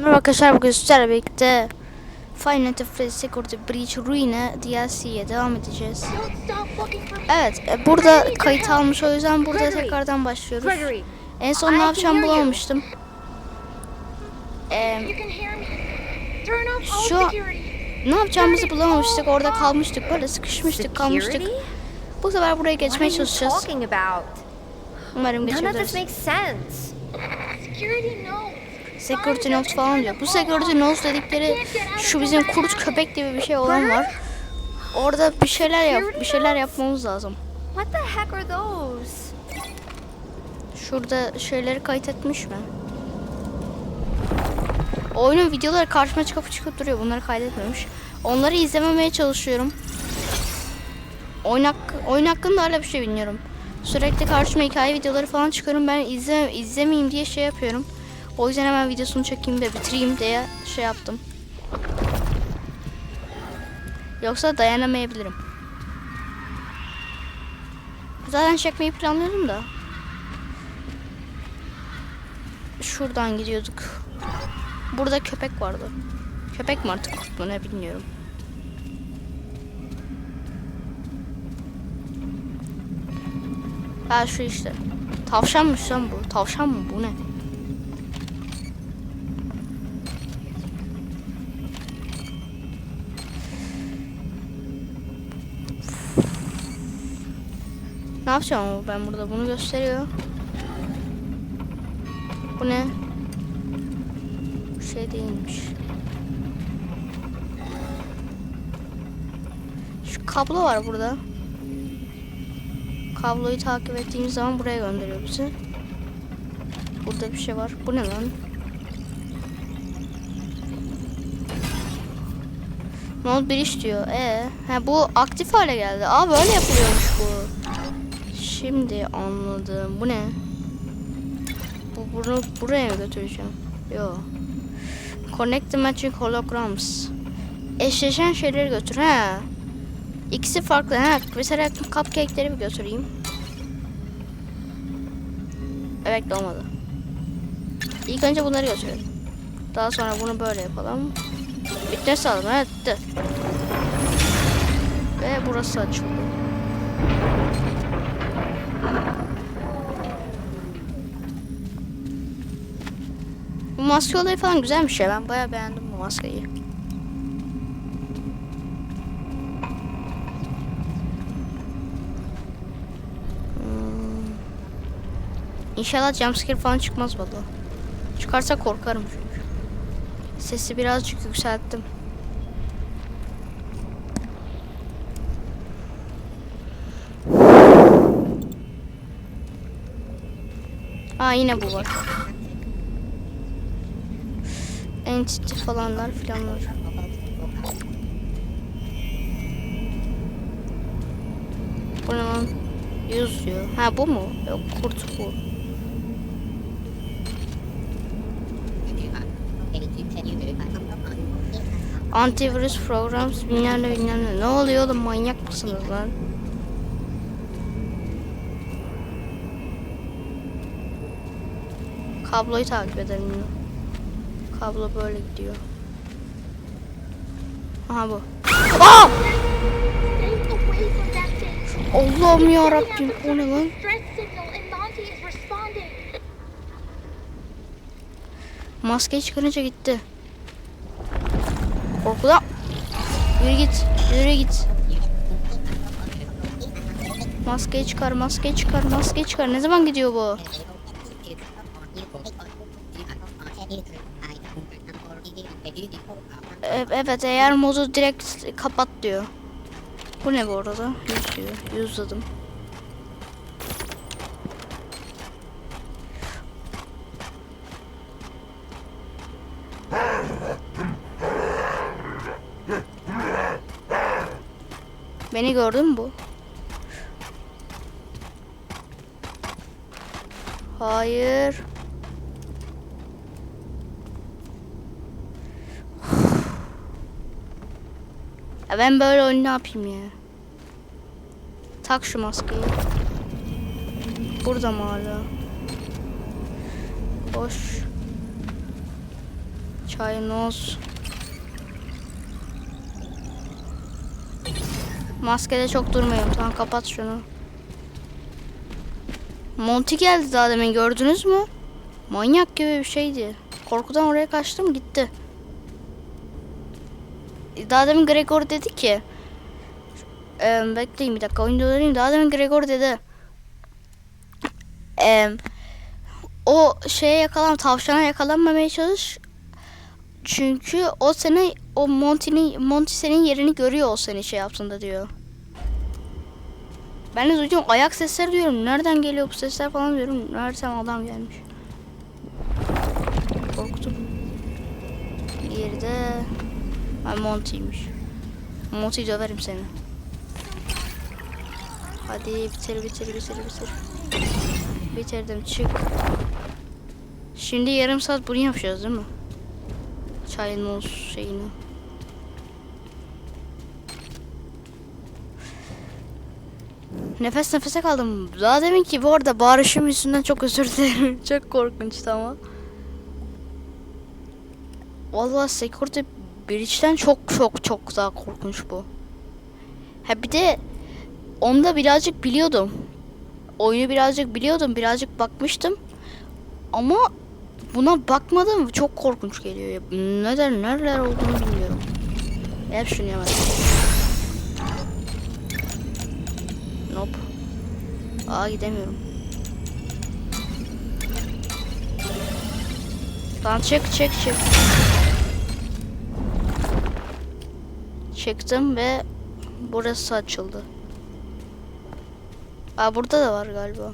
Merhaba arkadaşlar bugün sizlerle birlikte Final Fantasy Freddy Security Breach Ruin'e DLC'ye devam edeceğiz. Evet e, burada kayıt almış o yüzden burada tekrardan başlıyoruz. En son ne you. bulamamıştım. Ee, Şu ne yapacağımızı bulamamıştık orada kalmıştık böyle sıkışmıştık kalmıştık. Bu sefer buraya geçmeye çalışacağız. Umarım geçebiliriz. Security notes falan diyor. Bu security notes dedikleri şu bizim kurt köpek gibi bir şey olan var. Orada bir şeyler yap, bir şeyler yapmamız lazım. What the heck are those? Şurada şeyleri kayıt etmiş mi? Oyunun videoları karşıma çıkıp çıkıp duruyor. Bunları kaydetmemiş. Onları izlememeye çalışıyorum. Oyun, hakkı, oyun hakkında hala bir şey bilmiyorum. Sürekli karşıma hikaye videoları falan çıkıyorum. Ben izle, izlemeyeyim diye şey yapıyorum. O yüzden hemen videosunu çekeyim de bitireyim diye şey yaptım. Yoksa dayanamayabilirim. Zaten çekmeyi planlıyordum da. Şuradan gidiyorduk. Burada köpek vardı. Köpek mi artık kurt mu ne bilmiyorum. Ha şu işte. Tavşanmış lan bu. Tavşan mı bu ne? Ne yapacağım ben burada bunu gösteriyor. Bu ne? Bu şey değilmiş. Şu kablo var burada. Kabloyu takip ettiğimiz zaman buraya gönderiyor bizi. Burada bir şey var. Bu ne lan? Bir iş diyor. Ee, ha bu aktif hale geldi. Aa böyle yapılıyormuş bu. Şimdi anladım. Bu ne? Bu bunu buraya mı götüreceğim? Yo. Connect the matching holograms. Eşleşen şeyleri götür. Ha. İkisi farklı. Ha. Mesela cupcake'leri bir götüreyim. Evet olmadı. İlk önce bunları götürelim. Daha sonra bunu böyle yapalım. Bitme sağladım. Evet. Ve burası açıldı. Maske olayı falan güzelmiş ya. Ben bayağı beğendim bu maskeyi. Hmm. İnşallah jumpscare falan çıkmaz valla. Çıkarsa korkarım çünkü. Sesi birazcık yükselttim. Aa yine bu var. Entity falanlar filanlar. Bu ne lan? Yüz diyor. Ha bu mu? Yok kurt bu. Antivirüs programs bilmem ne bilmem ne. Ne oluyor oğlum manyak mısınız lan? Kabloyu takip edelim. Kablo böyle gidiyor. Aha bu. Aa! Allah'ım yarabbim o ne lan? Maskeyi çıkarınca gitti. Korkudan. Yürü git. Yürü git. Maskeyi çıkar, maskeyi çıkar, maskeyi çıkar. Ne zaman gidiyor bu? Evet eğer modu direkt kapat diyor. Bu ne bu arada? Yüz diyor. Yüzladım. Beni gördün mü bu? Hayır. Ya ben böyle oyun ne yapayım ya? Tak şu maskeyi. Burada mı hala? Boş. Çaynoz. Maskede çok durmayalım. Tamam kapat şunu. Monty geldi daha demin gördünüz mü? Manyak gibi bir şeydi. Korkudan oraya kaçtım gitti. Daha demin Gregor dedi ki Eee bekleyin bir dakika oyunda döneyim. Daha demin Gregor dedi. Eee o şeye yakalan tavşana yakalanmamaya çalış. Çünkü o seni o Monty'nin Monty senin yerini görüyor o seni şey yapsın da diyor. Ben de duydum ayak sesleri diyorum. Nereden geliyor bu sesler falan diyorum. Nereden adam gelmiş. Korktum. Diğeri de ha, Monty'ymiş. Monty döverim seni. Hadi bitir bitir bitir bitir. Bitirdim çık. Şimdi yarım saat bunu yapacağız değil mi? Çayın olsun şeyini. Nefes nefese kaldım. Daha demin ki bu arada bağırışım yüzünden çok özür dilerim. çok korkunçtu ama. Vallahi Security Breach'ten çok çok çok daha korkunç bu. Ha bir de onda birazcık biliyordum. Oyunu birazcık biliyordum. Birazcık bakmıştım. Ama buna bakmadım. Çok korkunç geliyor. Neden nereler olduğunu bilmiyorum. Hep şunu yemez. Nope. Aa gidemiyorum. Lan çık çık çık. Çıktım ve burası açıldı. Aa burada da var galiba.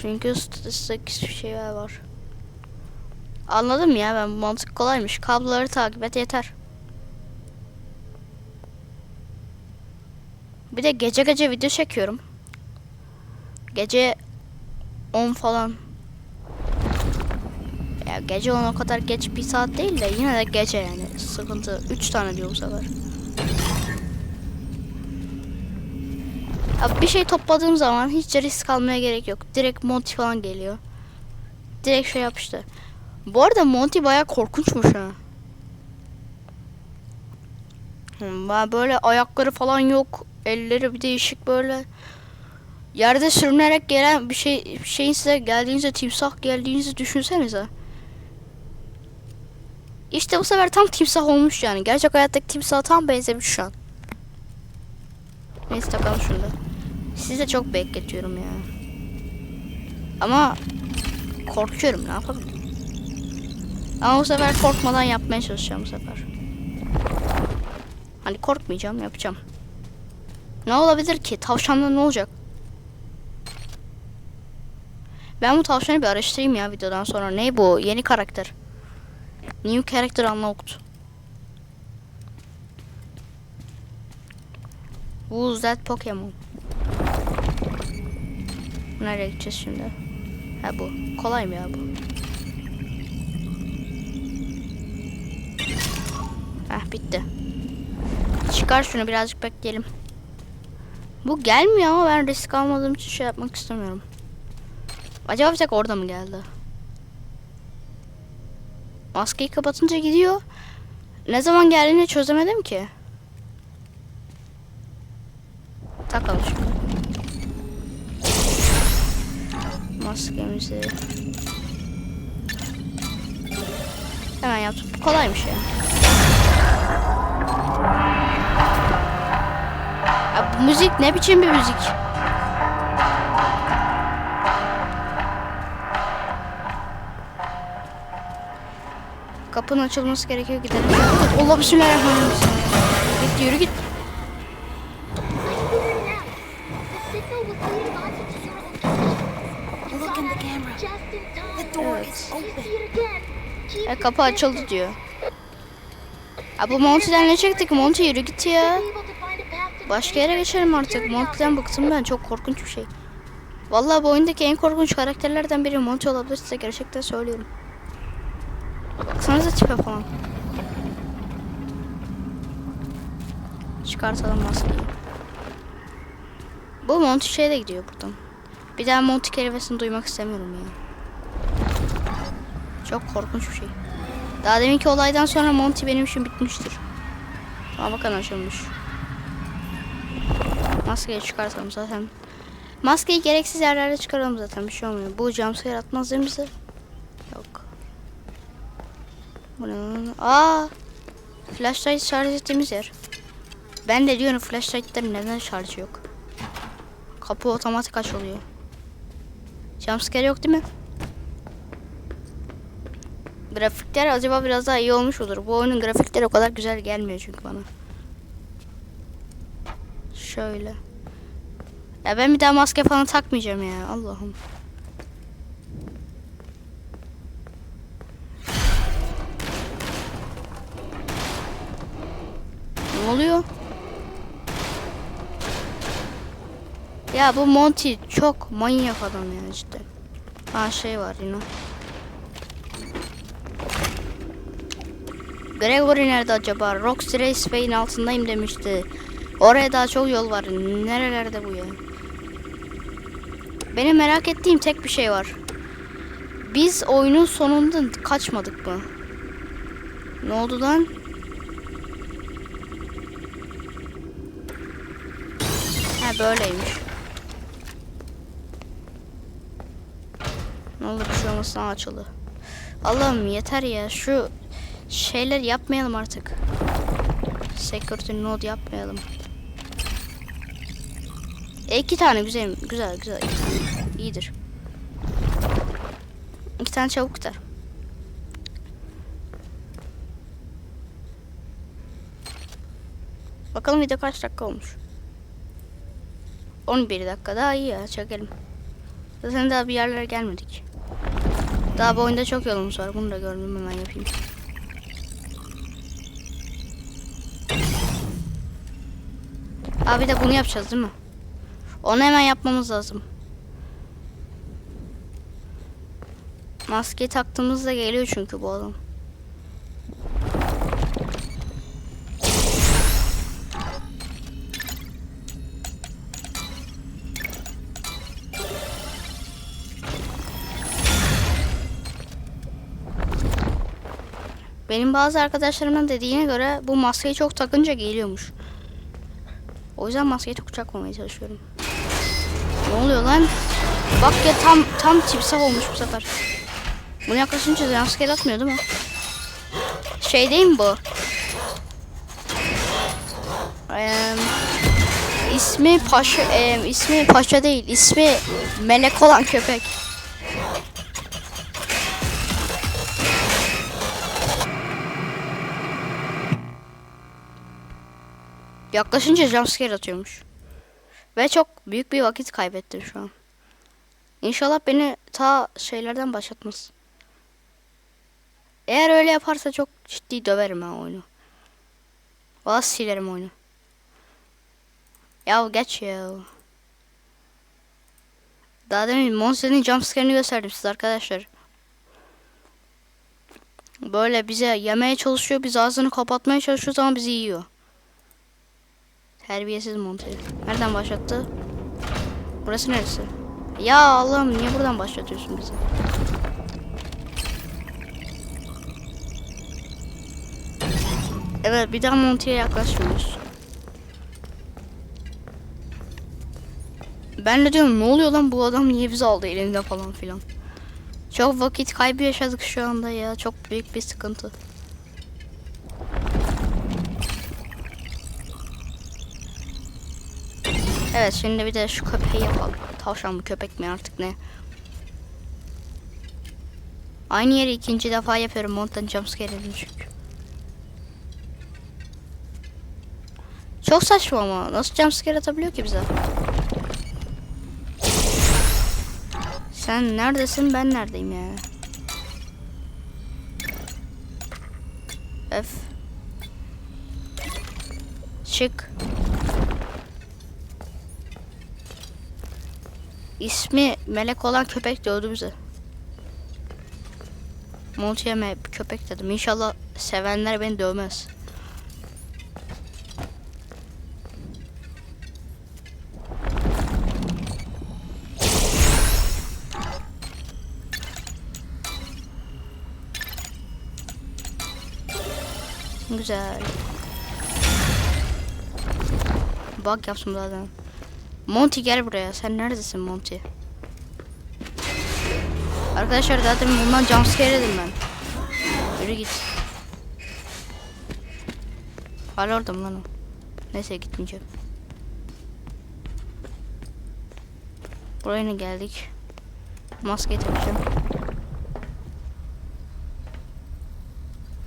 Çünkü statistik şeyler var. Anladım ya ben mantık kolaymış. Kabloları takip et yeter. Bir de gece gece video çekiyorum. Gece 10 falan. Ya gece 10 o kadar geç bir saat değil de yine de gece yani. Sıkıntı. 3 tane diyor bu sefer. Ya bir şey topladığım zaman hiç risk almaya gerek yok. Direkt Monty falan geliyor. Direkt şey yapıştı. Bu arada Monty baya korkunçmuş ha. Hmm, böyle ayakları falan yok. Elleri bir değişik böyle. Yerde sürünerek gelen bir şey bir şeyin size geldiğinizde timsah geldiğinizi düşünsenize. İşte bu sefer tam timsah olmuş yani. Gerçek hayattaki timsaha tam benzemiş şu an. Neyse takalım şunu da. Sizi de çok bekletiyorum ya. Ama korkuyorum ne yapabilirim. Ama bu sefer korkmadan yapmaya çalışacağım bu sefer. Hani korkmayacağım yapacağım. Ne olabilir ki? Tavşanla ne olacak? Ben bu tavşanı bir araştırayım ya videodan sonra. Ne bu? Yeni karakter. New character unlocked. Who's that Pokemon? Nereye gideceğiz şimdi? Ha bu. Kolay mı ya bu? Heh bitti. Çıkar şunu birazcık bekleyelim. Bu gelmiyor ama ben risk almadığım için şey yapmak istemiyorum. Acaba bir tek orada mı geldi? Maskeyi kapatınca gidiyor. Ne zaman geldiğini çözemedim ki. Takalım şunu. Maskemizi. Hemen yaptım. Bu kolaymış ya. Ya bu müzik ne biçim bir müzik? Kapının açılması gerekiyor gidelim. Allah bismillahirrahmanirrahim. Git yürü git. Evet. E, kapı açıldı diyor. Ya bu Monty'den ne çektik? Monty yürü git ya. Başka yere geçelim artık. Monty'den bıktım ben. Çok korkunç bir şey. Vallahi bu oyundaki en korkunç karakterlerden biri Monty olabilir size gerçekten söylüyorum. Baksanıza tipe falan. Çıkartalım maskeyi. Bu Monty şeye de gidiyor buradan. Bir daha Monty kelimesini duymak istemiyorum ya. Çok korkunç bir şey. Daha deminki olaydan sonra Monty benim için bitmiştir. Ama bakın açılmış. Maskeyi çıkartalım zaten. Maskeyi gereksiz yerlerde çıkaralım zaten bir şey olmuyor. Bu jumpscare atmaz değil mi bize? Yok. Bu? Aa! Flashlight şarj ettiğimiz yer. Ben de diyorum flashlight'ların neden şarjı yok? Kapı otomatik açılıyor. Jumpscare yok değil mi? Grafikler acaba biraz daha iyi olmuş olur. Bu oyunun grafikleri o kadar güzel gelmiyor çünkü bana. Şöyle. Ya ben bir daha maske falan takmayacağım ya. Allah'ım. Oluyor? Ya bu Monty çok manyak adam ya cidden. Ha şey var yine. Gregory nerede acaba? Roxy Raceway'in altındayım demişti. Oraya daha çok yol var. Nerelerde bu ya? Benim merak ettiğim tek bir şey var. Biz oyunun sonunda kaçmadık mı? Ne oldu lan? Böyleymiş. Ne olur bir şey olmasın Aa, açıldı. Allah'ım yeter ya şu şeyler yapmayalım artık. Security node yapmayalım. E, iki tane güzel güzel güzel iyidir. İki tane çabuk gider. Bakalım video kaç dakika olmuş. 11 dakika daha iyi ya çekelim. Zaten daha bir yerlere gelmedik. Daha bu oyunda çok yolumuz var. Bunu da gördüm hemen yapayım. Abi de bunu yapacağız değil mi? Onu hemen yapmamız lazım. Maske taktığımızda geliyor çünkü bu adam. Benim bazı arkadaşlarımın dediğine göre bu maskeyi çok takınca geliyormuş. O yüzden maskeyi çok takmamaya çalışıyorum. Ne oluyor lan? Bak ya tam tam timsah olmuş bu sefer. Bunu yaklaşınca jumpscare atmıyor değil mi? Şey değil mi bu? Eee ismi Paşa, eee, ismi Paşa değil, ismi Melek olan köpek. Yaklaşınca jumpscare atıyormuş. Ve çok büyük bir vakit kaybettim şu an. İnşallah beni ta şeylerden başlatmaz. Eğer öyle yaparsa çok ciddi döverim ha oyunu. Valla silerim oyunu. Ya geç ya. Daha demin Monster'ın jumpscare'ını gösterdim size arkadaşlar. Böyle bize yemeye çalışıyor, biz ağzını kapatmaya çalışıyoruz ama bizi yiyor. Terbiyesiz Monty. Nereden başlattı? Burası neresi? Ya Allah'ım niye buradan başlatıyorsun bizi? Evet bir daha Monty'ye yaklaşmıyoruz. Ben de diyorum ne oluyor lan bu adam niye bizi aldı elinde falan filan. Çok vakit kaybı yaşadık şu anda ya. Çok büyük bir sıkıntı. Evet şimdi bir de şu köpeği yapalım. Tavşan mı köpek mi artık ne? Aynı yeri ikinci defa yapıyorum. Mountain jumpscare edin çünkü. Çok saçma ama. Nasıl jumpscare atabiliyor ki bize? Sen neredesin ben neredeyim ya? F. Çık. İsmi melek olan köpek dövdü bize. Monty'ye köpek dedim. İnşallah sevenler beni dövmez. Güzel. Bak yaptım zaten. Monty gel buraya. Sen neredesin Monty? Arkadaşlar zaten bundan jumpscare yedim ben. Yürü git. Hala orada mı lan o? Neyse gitmeyeceğim. Buraya ne geldik? Maske takacağım.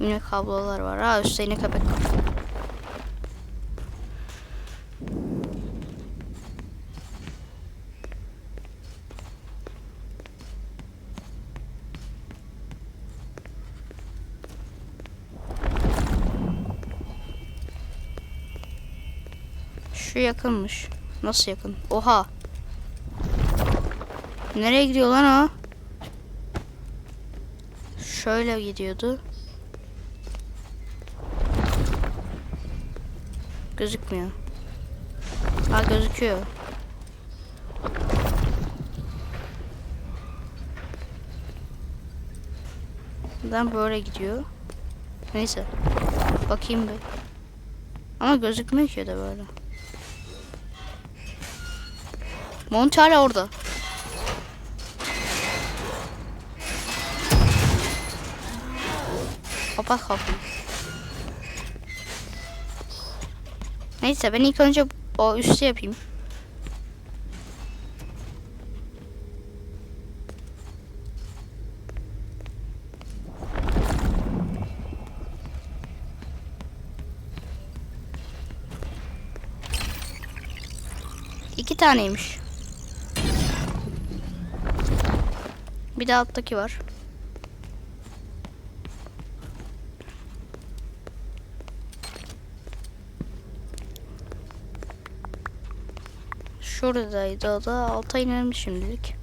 Yine kablolar var. Ha üstte yine köpek var. Şu yakınmış. Nasıl yakın? Oha. Nereye gidiyor lan o? Şöyle gidiyordu. Gözükmüyor. Ha gözüküyor. Neden böyle gidiyor? Neyse. Bakayım bir. Ama gözükmüyor ki de böyle. Mont hala orada. Kapat kapıyı. Neyse ben ilk önce o üstü yapayım. İki taneymiş. Bir de alttaki var. Şuradaydı o da. Alta inelim şimdilik.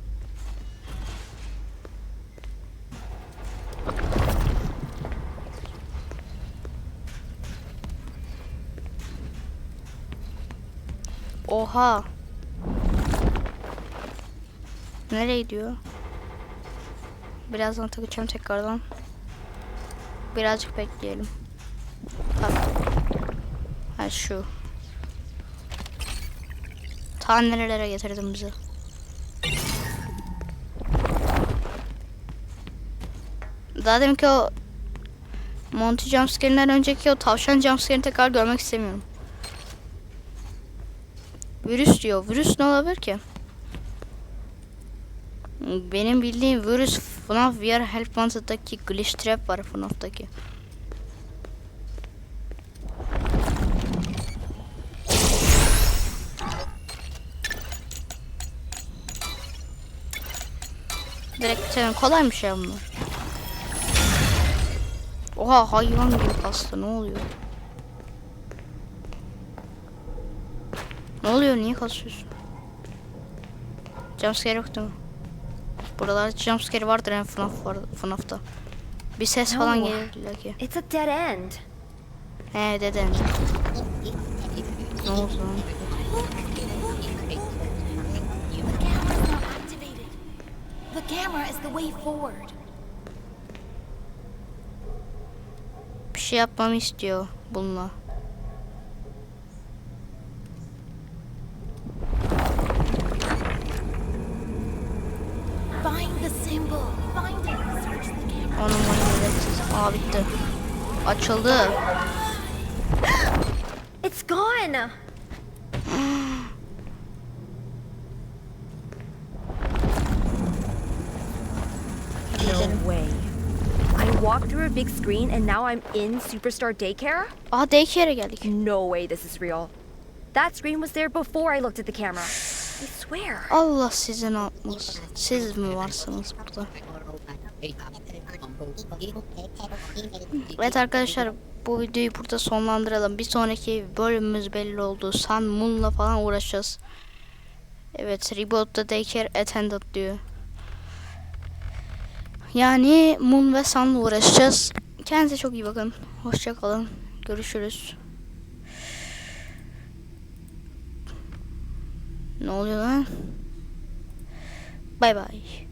Oha. Nereye gidiyor? Birazdan takacağım tekrardan. Birazcık bekleyelim. Bak. Ha şu. Ta nerelere getirdin bizi. Daha demin ki o Monty jumpscare'den önceki o tavşan jumpscare'ini tekrar görmek istemiyorum. Virüs diyor. Virüs ne olabilir ki? Benim bildiğim virüs FNAF VR Help Wanted'daki glitch trap var FNAF'taki. Direkt bitirelim. Kolaymış ya bunlar. Oha hayvan gibi kastı. Ne oluyor? Ne oluyor? Niye kasıyorsun? Jumpscare yok değil mi? Buralarda jumpscare vardır en FNAF FNAF'ta. Bir ses falan No. gelir illa ki. It's a dead end. He dedem. Ne oldu lan? The camera is the way forward. Bir şey yapmamı istiyor bununla. Açıldı. It's gone. No way. I walked through a big screen and now I'm in Superstar Daycare? Aa daycare'e geldik. No way this is real. That screen was there before I looked at the camera. I swear. Allah sizi ne yapmasın. Siz mi varsınız burada? Evet arkadaşlar bu videoyu burada sonlandıralım. Bir sonraki bölümümüz belli oldu. Sun Moon'la falan uğraşacağız. Evet Reboot'ta Daycare Attendant diyor. Yani Moon ve Sun'la uğraşacağız. Kendinize çok iyi bakın. Hoşçakalın. Görüşürüz. Ne oluyor lan? Bay bay.